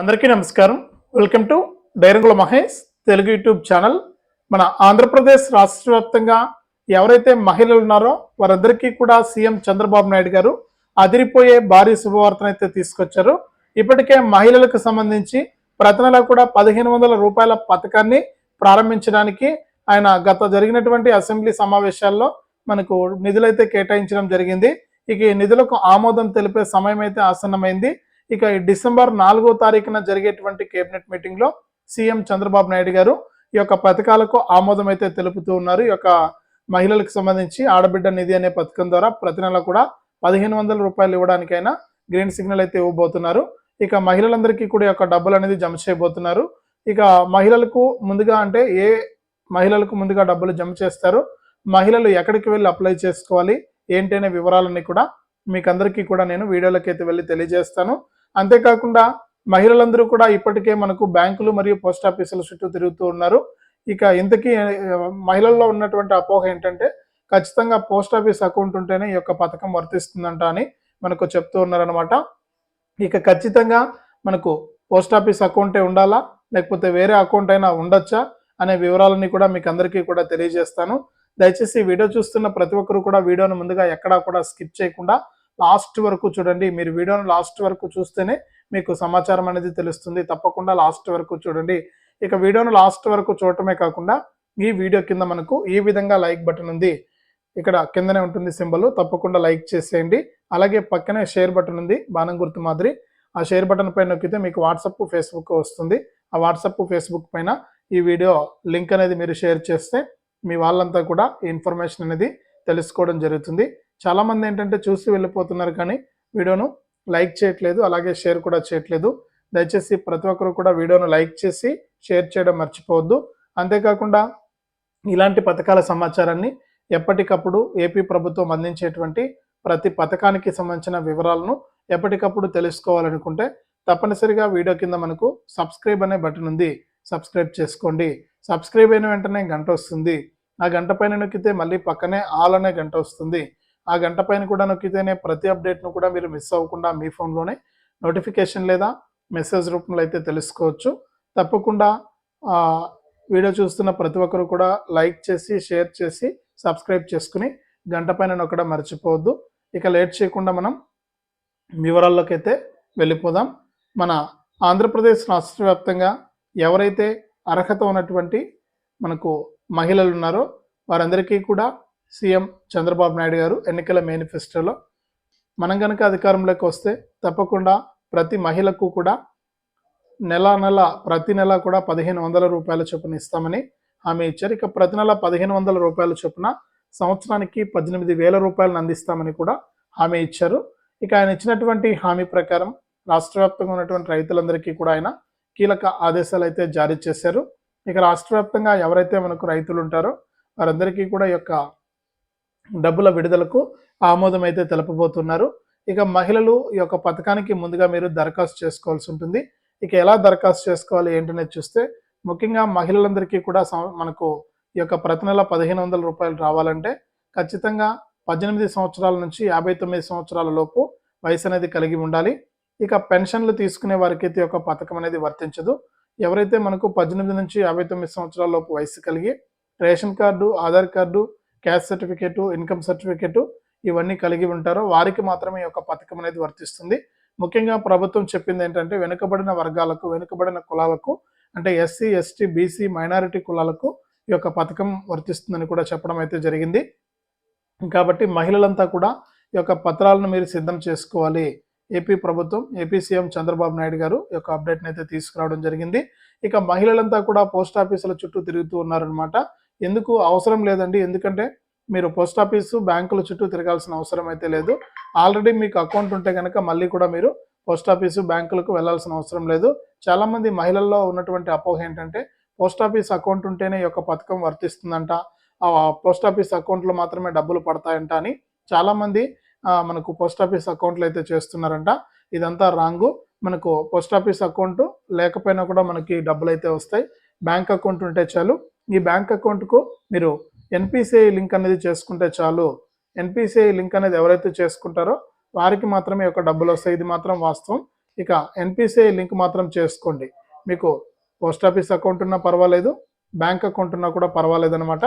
అందరికీ నమస్కారం. Welcome to డైరంగుల మహేష్ తెలుగు యూట్యూబ్ ఛానల్. మన ఆంధ్రప్రదేశ్ రాష్ట్ర వ్యాప్తంగా ఎవరైతే మహిళలు ఉన్నారో వారందరికీ కూడా సీఎం చంద్రబాబు నాయుడు గారు అదిరిపోయే భారీ శుభవార్తను అయితే తీసుకొచ్చారు. ఇప్పటికే మహిళలకు సంబంధించి ప్రతి నెల కూడా పదిహేను వందల రూపాయల పథకాన్ని ప్రారంభించడానికి ఆయన గత జరిగినటువంటి అసెంబ్లీ సమావేశాల్లో మనకు నిధులైతే కేటాయించడం జరిగింది. ఇక ఈ నిధులకు ఆమోదం తెలిపే సమయం అయితే ఆసన్నమైంది. ఇక ఈ డిసెంబర్ నాలుగో తారీఖున జరిగేటువంటి కేబినెట్ మీటింగ్లో సీఎం చంద్రబాబు నాయుడు గారు ఈ యొక్క పథకాలకు ఆమోదం అయితే తెలుపుతూ ఉన్నారు. ఈ యొక్క మహిళలకు సంబంధించి ఆడబిడ్డ నిధి అనే పథకం ద్వారా ప్రతి నెల కూడా పదిహేను వందల రూపాయలు ఇవ్వడానికైనా గ్రీన్ సిగ్నల్ అయితే ఇవ్వబోతున్నారు. ఇక మహిళలందరికీ కూడా యొక్క డబ్బులు అనేది జమ చేయబోతున్నారు. ఇక మహిళలకు ముందుగా అంటే ఏ మహిళలకు ముందుగా డబ్బులు జమ చేస్తారు? మహిళలు ఎక్కడికి వెళ్ళి అప్లై చేసుకోవాలి? ఏంటనే వివరాలన్నీ కూడా మీకు అందరికీ కూడా నేను వీడియోలోకి అయితే వెళ్ళి తెలియజేస్తాను. అంతేకాకుండా మహిళలందరూ కూడా ఇప్పటికే మనకు బ్యాంకులు మరియు పోస్ట్ ఆఫీసుల చుట్టూ తిరుగుతూ ఉన్నారు. ఇక ఇంతకీ మహిళల్లో ఉన్నటువంటి అపోహ ఏంటంటే ఖచ్చితంగా పోస్ట్ ఆఫీస్ అకౌంట్ ఉంటేనే ఈ యొక్క పథకం వర్తిస్తుందంట అని మనకు చెప్తూ ఉన్నారనమాట ఇక ఖచ్చితంగా మనకు పోస్ట్ ఆఫీస్ అకౌంటే ఉండాలా? లేకపోతే వేరే అకౌంట్ అయినా ఉండొచ్చా? అనే వివరాలన్నీ కూడా మీకు అందరికీ కూడా తెలియజేస్తాను. దయచేసి వీడియో చూస్తున్న ప్రతి ఒక్కరు కూడా వీడియోను ముందుగా ఎక్కడా కూడా స్కిప్ చేయకుండా లాస్ట్ వరకు చూడండి. మీరు వీడియోను లాస్ట్ వరకు చూస్తేనే మీకు సమాచారం అనేది తెలుస్తుంది. తప్పకుండా లాస్ట్ వరకు చూడండి. ఇక వీడియోను లాస్ట్ వరకు చూడటమే కాకుండా ఈ వీడియో కింద మనకు ఈ విధంగా లైక్ బటన్ ఉంది. ఇక్కడ కిందనే ఉంటుంది సింబల్. తప్పకుండా లైక్ చేసేయండి. అలాగే పక్కనే షేర్ బటన్ ఉంది. బాణం గుర్తు మాదిరి. ఆ షేర్ బటన్ పైన నొక్కితే మీకు వాట్సప్ ఫేస్బుక్ వస్తుంది. ఆ వాట్సప్ ఫేస్బుక్ పైన ఈ వీడియో లింక్ అనేది మీరు షేర్ చేస్తే మీ వాళ్ళంతా కూడా ఈ ఇన్ఫర్మేషన్ అనేది తెలుసుకోవడం జరుగుతుంది. చాలా మంది ఏంటంటే చూసి వెళ్ళిపోతున్నారు కానీ వీడియోను లైక్ చేయట్లేదు అలాగే షేర్ కూడా చేయట్లేదు. దయచేసి ప్రతి ఒక్కరు కూడా వీడియోను లైక్ చేసి షేర్ చేయడం మర్చిపోవద్దు. అంతేకాకుండా ఇలాంటి పథకాల సమాచారాన్ని ఎప్పటికప్పుడు ఏపీ ప్రభుత్వం అందించేటువంటి ప్రతి పథకానికి సంబంధించిన వివరాలను ఎప్పటికప్పుడు తెలుసుకోవాలనుకుంటే తప్పనిసరిగా వీడియో కింద మనకు సబ్స్క్రైబ్ అనే బటన్ ఉంది. సబ్స్క్రైబ్ చేసుకోండి. సబ్స్క్రైబ్ అయిన వెంటనే గంట వస్తుంది. ఆ గంట పైన నొక్కితే మళ్ళీ పక్కనే ఆల్ అనే గంట వస్తుంది. ఆ గంట పైన కూడా నొక్కితేనే ప్రతి అప్డేట్ను కూడా మీరు మిస్ అవ్వకుండా మీ ఫోన్లోనే నోటిఫికేషన్ లేదా మెసేజ్ రూపంలో అయితే తెలుసుకోవచ్చు. తప్పకుండా వీడియో చూస్తున్న ప్రతి ఒక్కరు కూడా లైక్ చేసి షేర్ చేసి సబ్స్క్రైబ్ చేసుకుని గంట పైన నొక్కడం మర్చిపోవద్దు. ఇక లేట్ చేయకుండా మనం వివరాల్లోకి అయితే వెళ్ళిపోదాం. మన ఆంధ్రప్రదేశ్ రాష్ట్ర వ్యాప్తంగా ఎవరైతే అర్హత ఉన్నటువంటి మనకు మహిళలు ఉన్నారో వారందరికీ కూడా సీఎం చంద్రబాబు నాయుడు గారు ఎన్నికల మేనిఫెస్టోలో మనం కనుక అధికారంలోకి వస్తే తప్పకుండా ప్రతి మహిళకు కూడా నెల నెల ప్రతి నెల కూడా పదిహేను వందల రూపాయల చొప్పున ఇస్తామని హామీ ఇచ్చారు. ఇక ప్రతి నెల పదిహేను వందల రూపాయల చొప్పున సంవత్సరానికి పద్దెనిమిది వేల రూపాయలను అందిస్తామని కూడా హామీ ఇచ్చారు. ఇక ఆయన ఇచ్చినటువంటి హామీ ప్రకారం రాష్ట్ర వ్యాప్తంగా ఉన్నటువంటి రైతులందరికీ కూడా ఆయన కీలక ఆదేశాలు అయితే జారీ చేశారు. ఇక రాష్ట్ర వ్యాప్తంగా ఎవరైతే మనకు రైతులు ఉంటారో వారందరికీ కూడా ఈ యొక్క డబ్బుల విడుదలకు ఆమోదం అయితే తెలపబోతున్నారు. ఇక మహిళలు ఈ యొక్క పథకానికి ముందుగా మీరు దరఖాస్తు చేసుకోవాల్సి ఉంటుంది. ఇక ఎలా దరఖాస్తు చేసుకోవాలి ఏంటనేది చూస్తే ముఖ్యంగా మహిళలందరికీ కూడా మనకు ఈ యొక్క ప్రతి నెల పదిహేను వందల రూపాయలు రావాలంటే ఖచ్చితంగా పద్దెనిమిది సంవత్సరాల నుంచి యాభై తొమ్మిది సంవత్సరాల లోపు వయసు అనేది కలిగి ఉండాలి. ఇక పెన్షన్లు తీసుకునే వారికి అయితే ఒక యొక్క పథకం అనేది వర్తించదు. ఎవరైతే మనకు పద్దెనిమిది నుంచి యాభై తొమ్మిది సంవత్సరాల లోపు వయసు కలిగి ration card Aadhaar card caste certificate income certificate ఇవన్నీ కలిగి ఉంటారో వారికి మాత్రమే ఈ యొక్క పథకం అనేది వర్తిస్తుంది. ముఖ్యంగా ప్రభుత్వం చెప్పింది ఏంటంటే వెనుకబడిన వర్గాలకు వెనుకబడిన కులాలకు అంటే ఎస్సీ ఎస్టీ బీసీ మైనారిటీ కులాలకు ఈ యొక్క పథకం వర్తిస్తుందని కూడా చెప్పడం అయితే జరిగింది. కాబట్టి మహిళలంతా కూడా ఈ యొక్క పత్రాలను మీరు సిద్ధం చేసుకోవాలి. ఏపీ ప్రభుత్వం ఏపీ సీఎం చంద్రబాబు నాయుడు గారు ఈ యొక్క అప్డేట్ని అయితే తీసుకురావడం జరిగింది. ఇక మహిళలంతా కూడా పోస్ట్ ఆఫీసుల చుట్టూ తిరుగుతూ ఉన్నారనమాట ఎందుకు అవసరం లేదండి? ఎందుకంటే మీరు పోస్ట్ ఆఫీసు బ్యాంకుల చుట్టూ తిరగాల్సిన అవసరం అయితే లేదు. ఆల్రెడీ మీకు అకౌంట్ ఉంటే కనుక మళ్ళీ కూడా మీరు పోస్ట్ ఆఫీసు బ్యాంకులకు వెళ్ళాల్సిన అవసరం లేదు. చాలామంది మహిళల్లో ఉన్నటువంటి అపోహ ఏంటంటే పోస్ట్ ఆఫీస్ అకౌంట్ ఉంటేనే ఈ యొక్క పథకం వర్తిస్తుందంట. ఆ పోస్ట్ ఆఫీస్ అకౌంట్లో మాత్రమే డబ్బులు పడతాయంట అని చాలామంది మనకు పోస్ట్ ఆఫీస్ అకౌంట్లు అయితే చేస్తున్నారంట. ఇదంతా రాంగు. మనకు పోస్ట్ ఆఫీస్ అకౌంట్ లేకపోయినా కూడా మనకి డబ్బులు అయితే వస్తాయి. బ్యాంక్ అకౌంట్ ఉంటే చాలు. ఈ బ్యాంక్ అకౌంట్కు మీరు ఎన్పిసిఐ లింక్ అనేది చేసుకుంటే చాలు. ఎన్పిసిఐ లింక్ అనేది ఎవరైతే చేసుకుంటారో వారికి మాత్రమే ఒక యొక్క డబ్బులు వస్తాయి. ఇది మాత్రం వాస్తవం. ఇక ఎన్పిసిఐ లింక్ మాత్రం చేసుకోండి. మీకు పోస్ట్ ఆఫీస్ అకౌంట్ ఉన్నా పర్వాలేదు బ్యాంక్ అకౌంట్ ఉన్నా కూడా పర్వాలేదు అనమాట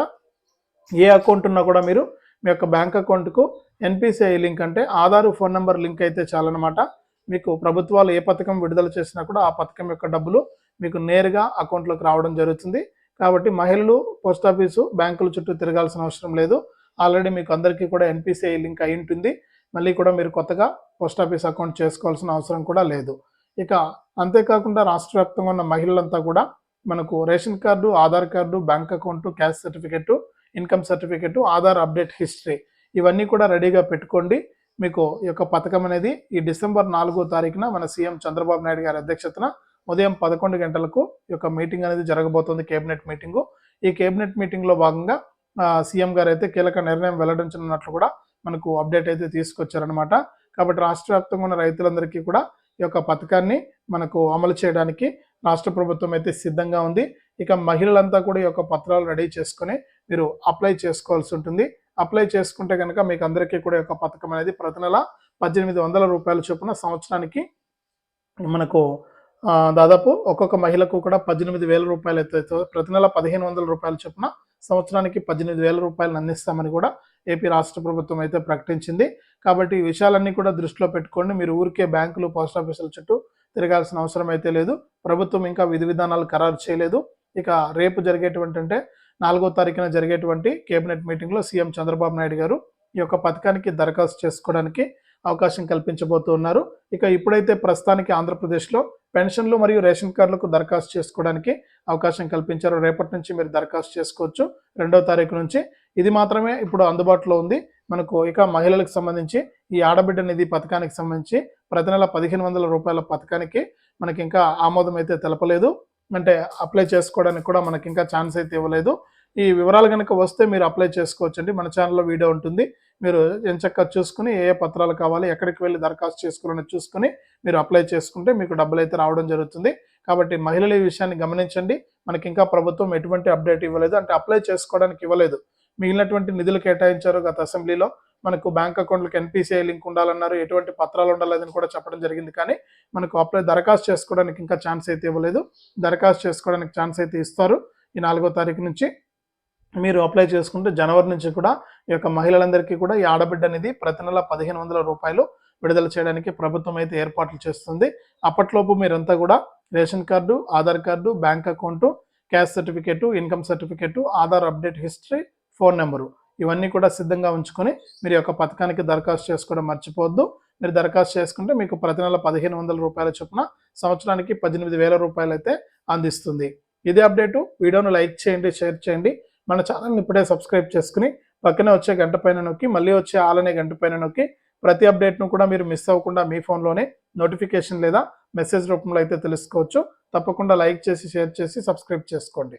ఏ అకౌంట్ ఉన్నా కూడా మీరు మీ యొక్క బ్యాంక్ అకౌంట్కు ఎన్పిసిఐ లింక్ అంటే ఆధార్ ఫోన్ నెంబర్ లింక్ అయితే చాలన్నమాట. మీకు ప్రభుత్వాలు ఏ పథకం విడుదల చేసినా కూడా ఆ పథకం యొక్క డబ్బులు మీకు నేరుగా అకౌంట్లోకి రావడం జరుగుతుంది. కాబట్టి మహిళలు పోస్ట్ ఆఫీసు బ్యాంకుల చుట్టూ తిరగాల్సిన అవసరం లేదు. ఆల్రెడీ మీకు అందరికీ కూడా ఎన్పిసిఐ లింక్ అయి ఉంటుంది. మళ్ళీ కూడా మీరు కొత్తగా పోస్ట్ ఆఫీస్ అకౌంట్ చేసుకోవాల్సిన అవసరం కూడా లేదు. ఇక అంతేకాకుండా రాష్ట్ర వ్యాప్తంగా ఉన్న మహిళలంతా కూడా మనకు ration card Aadhaar card bank account cash certificate income certificate Aadhaar update history ఇవన్నీ కూడా రెడీగా పెట్టుకోండి. మీకు ఈ యొక్క పథకం అనేది ఈ డిసెంబర్ నాలుగో తారీఖున మన సీఎం చంద్రబాబు నాయుడు గారి అధ్యక్షతన ఉదయం పదకొండు గంటలకు ఈ యొక్క మీటింగ్ అనేది జరగబోతుంది కేబినెట్ మీటింగు. ఈ కేబినెట్ మీటింగ్లో భాగంగా సీఎం గారు అయితే కీలక నిర్ణయం వెల్లడించనున్నట్లు కూడా మనకు అప్డేట్ అయితే తీసుకొచ్చారనమాట కాబట్టి రాష్ట్ర వ్యాప్తంగా ఉన్న రైతులందరికీ కూడా ఈ యొక్క పథకాన్ని మనకు అమలు చేయడానికి రాష్ట్ర ప్రభుత్వం అయితే సిద్ధంగా ఉంది. ఇక మహిళలంతా కూడా ఈ యొక్క పత్రాలు రెడీ చేసుకొని మీరు అప్లై చేసుకోవాల్సి ఉంటుంది. అప్లై చేసుకుంటే కనుక మీకు అందరికీ కూడా ఈ యొక్క పథకం అనేది ప్రతి నెల పద్దెనిమిది వందల రూపాయల చొప్పున సంవత్సరానికి మనకు దాదాపు ఒక్కొక్క మహిళకు కూడా పద్దెనిమిది వేల రూపాయలు అయితే ప్రతి నెల పదిహేను వందల రూపాయల చొప్పున సంవత్సరానికి పద్దెనిమిది వేల రూపాయలు అందిస్తామని కూడా ఏపీ రాష్ట్ర ప్రభుత్వం అయితే ప్రకటించింది. కాబట్టి ఈ విషయాలన్నీ కూడా దృష్టిలో పెట్టుకోండి. మీరు ఊరికే బ్యాంకులు పోస్ట్ ఆఫీసుల చుట్టూ తిరగాల్సిన అవసరం అయితే లేదు. ప్రభుత్వం ఇంకా విధి విధానాలు ఖరారు చేయలేదు. ఇక రేపు జరిగేటువంటి అంటే నాలుగో తారీఖున జరిగేటువంటి కేబినెట్ మీటింగ్లో సీఎం చంద్రబాబు నాయుడు గారు ఈ యొక్క పథకానికి దరఖాస్తు చేసుకోవడానికి అవకాశం కల్పించబోతున్నారు ఇక ఇప్పుడైతే ప్రస్తుతానికి ఆంధ్రప్రదేశ్లో పెన్షన్లు మరియు రేషన్ కార్డులకు దరఖాస్తు చేసుకోవడానికి అవకాశం కల్పించారు. రేపటి నుంచి మీరు దరఖాస్తు చేసుకోవచ్చు. రెండో తారీఖు నుంచి ఇది మాత్రమే ఇప్పుడు అందుబాటులో ఉంది. మనకు ఇక మహిళలకు సంబంధించి ఈ ఆడబిడ్డ నిధి పథకానికి సంబంధించి ప్రతి నెల పదిహేను వందల రూపాయల పథకానికి మనకి ఇంకా ఆమోదం అయితే తెలపలేదు. అంటే అప్లై చేసుకోవడానికి కూడా మనకి ఇంకా ఛాన్స్ అయితే ఇవ్వలేదు. ఈ వివరాలు కనుక వస్తే మీరు అప్లై చేసుకోవచ్చండి. మన ఛానల్లో వీడియో ఉంటుంది. మీరు ఎంచక్క చూసుకుని ఏ ఏ పత్రాలు కావాలి ఎక్కడికి వెళ్ళి దరఖాస్తు చేసుకోవాలని చూసుకుని మీరు అప్లై చేసుకుంటే మీకు డబ్బులు అయితే రావడం జరుగుతుంది. కాబట్టి మహిళల ఈ విషయాన్ని గమనించండి. మనకి ఇంకా ప్రభుత్వం ఎటువంటి అప్డేట్ ఇవ్వలేదు. అంటే అప్లై చేసుకోవడానికి ఇవ్వలేదు. మిగిలినటువంటి నిధులు కేటాయించారు గత అసెంబ్లీలో. మనకు బ్యాంక్ అకౌంట్లకు ఎన్పిసిఐ లింక్ ఉండాలన్నారు. ఎటువంటి పత్రాలు ఉండాలని కూడా చెప్పడం జరిగింది. కానీ మనకు అప్లై దరఖాస్తు చేసుకోవడానికి ఇంకా ఛాన్స్ అయితే ఇవ్వలేదు. దరఖాస్తు చేసుకోవడానికి ఛాన్స్ అయితే ఇస్తారు. ఈ నాలుగో తారీఖు నుంచి మీరు అప్లై చేసుకుంటే జనవరి నుంచి కూడా ఈ యొక్క మహిళలందరికీ కూడా ఈ ఆడబిడ్డ అనేది ప్రతి నెల పదిహేను వందల రూపాయలు విడుదల చేయడానికి ప్రభుత్వం అయితే ఏర్పాట్లు చేస్తుంది. అప్పట్లోపు మీరంతా కూడా ration card Aadhaar card bank account cash certificate income certificate Aadhaar update history phone number ఇవన్నీ కూడా సిద్ధంగా ఉంచుకొని మీరు యొక్క పథకానికి దరఖాస్తు చేసుకోవడం మర్చిపోవద్దు. మీరు దరఖాస్తు చేసుకుంటే మీకు ప్రతి నెల పదిహేను వందల రూపాయల చొప్పున సంవత్సరానికి పద్దెనిమిది వేల రూపాయలు అయితే అందిస్తుంది. ఇదే అప్డేటు వీడియోను లైక్ చేయండి షేర్ చేయండి. మన ఛానల్ని ఇప్పుడే సబ్స్క్రైబ్ చేసుకుని పక్కనే వచ్చే గంట పైన నొక్కి మళ్ళీ వచ్చే ఆలనే గంట పైన నొక్కి ప్రతి అప్డేట్ను కూడా మీరు మిస్ అవ్వకుండా మీ ఫోన్లోనే నోటిఫికేషన్ లేదా మెసేజ్ రూపంలో అయితే తెలుసుకోవచ్చు. తప్పకుండా లైక్ చేసి షేర్ చేసి సబ్స్క్రైబ్ చేసుకోండి.